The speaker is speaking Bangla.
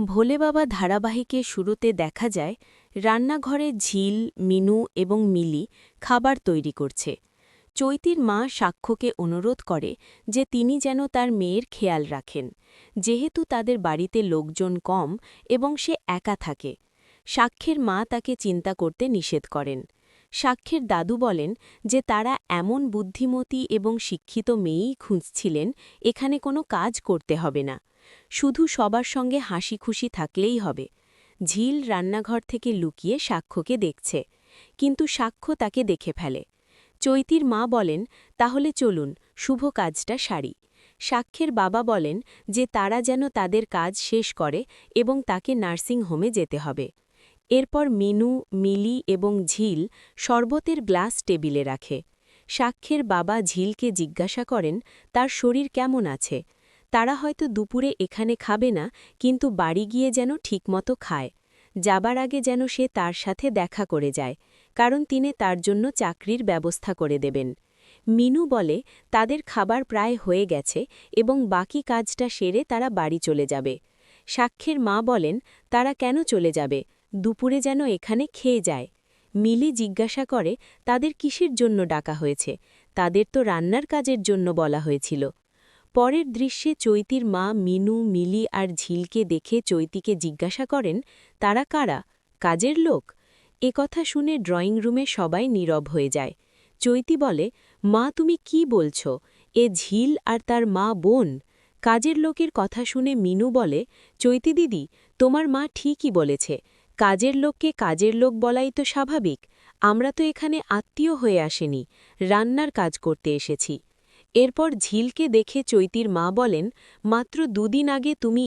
ভোলে বাবা ধারাবাহিকে শুরুতে দেখা যায় রান্নাঘরে ঝিল, মিনু এবং মিলি খাবার তৈরি করছে। চৈতির মা সাক্ষ্যকে অনুরোধ করে যে তিনি যেন তার মেয়ের খেয়াল রাখেন। যেহেতু তাদের বাড়িতে লোকজন কম এবং সে একা থাকে, সাক্ষ্যের মা তাকে চিন্তা করতে নিষেধ করেন। সাক্ষ্যের দাদু বলেন যে তারা এমন বুদ্ধিমতী এবং শিক্ষিত মেয়েই খুঁজছিলেন, এখানে কোনো কাজ করতে হবে না। শুধু সবার সঙ্গে হাসি খুশি থাকলেই হবে। ঝিল রান্নাঘর থেকে লুকিয়ে সাক্ষ্যকে দেখছে, কিন্তু সাক্ষ্য তাকে দেখে ফেলে। চৈতির মা বলেন, তাহলে চলুন, শুভ কাজটা সারি। সাক্ষ্যের বাবা বলেন যে তারা যেন তাদের কাজ শেষ করে এবং তাকে নার্সিং হোমে যেতে হবে। এরপর মিনু, মিলি এবং ঝিল শরবতের গ্লাস টেবিলে রাখে। সাক্ষ্যের বাবা ঝিলকে জিজ্ঞাসা করেন, তার শরীর কেমন আছে? তারা হয়তো দুপুরে এখানে খাবে না, কিন্তু বাড়ি গিয়ে যেন ঠিকমতো খায়। যাবার আগে যেন সে তার সাথে দেখা করে যায়, কারণ তিনি তার জন্য চাকরির ব্যবস্থা করে দেবেন। মিনু বলে, তাদের খাবার প্রায় হয়ে গেছে এবং বাকি কাজটা সেরে তারা বাড়ি চলে যাবে। সাক্ষ্যের মা বলেন, তারা কেন চলে যাবে? দুপুরে যেন এখানে খেয়ে যায়। মিলি জিজ্ঞাসা করে, তাদের কিসের জন্য ডাকা হয়েছে? তাদের তো রান্নার কাজের জন্য বলা হয়েছিল। পরের দৃশ্যে চৈতির মা, মিনু, মিলি আর ঝিলকে দেখে চৈতিকে জিজ্ঞাসা করেন, তারা কারা? কাজের লোক? এ কথা শুনে ড্রয়িং রুমে সবাই নীরব হয়ে যায়। চৈতি বলে, মা, তুমি কি বলছ? এ ঝিল আর তার মা বোন? কাজের লোকের কথা শুনে মিনু বলে, চৈতি দিদি, তোমার মা ঠিকই বলেছে। কাজের লোককে কাজের লোক বলাই তো স্বাভাবিক, আমরা তো এখানে আত্মীয় হয়ে আসেনি, রান্নার কাজ করতে এসেছি। এরপর ঝিলকে দেখে চৈতির মা বলেন, মাত্র দুদিন আগে তুমি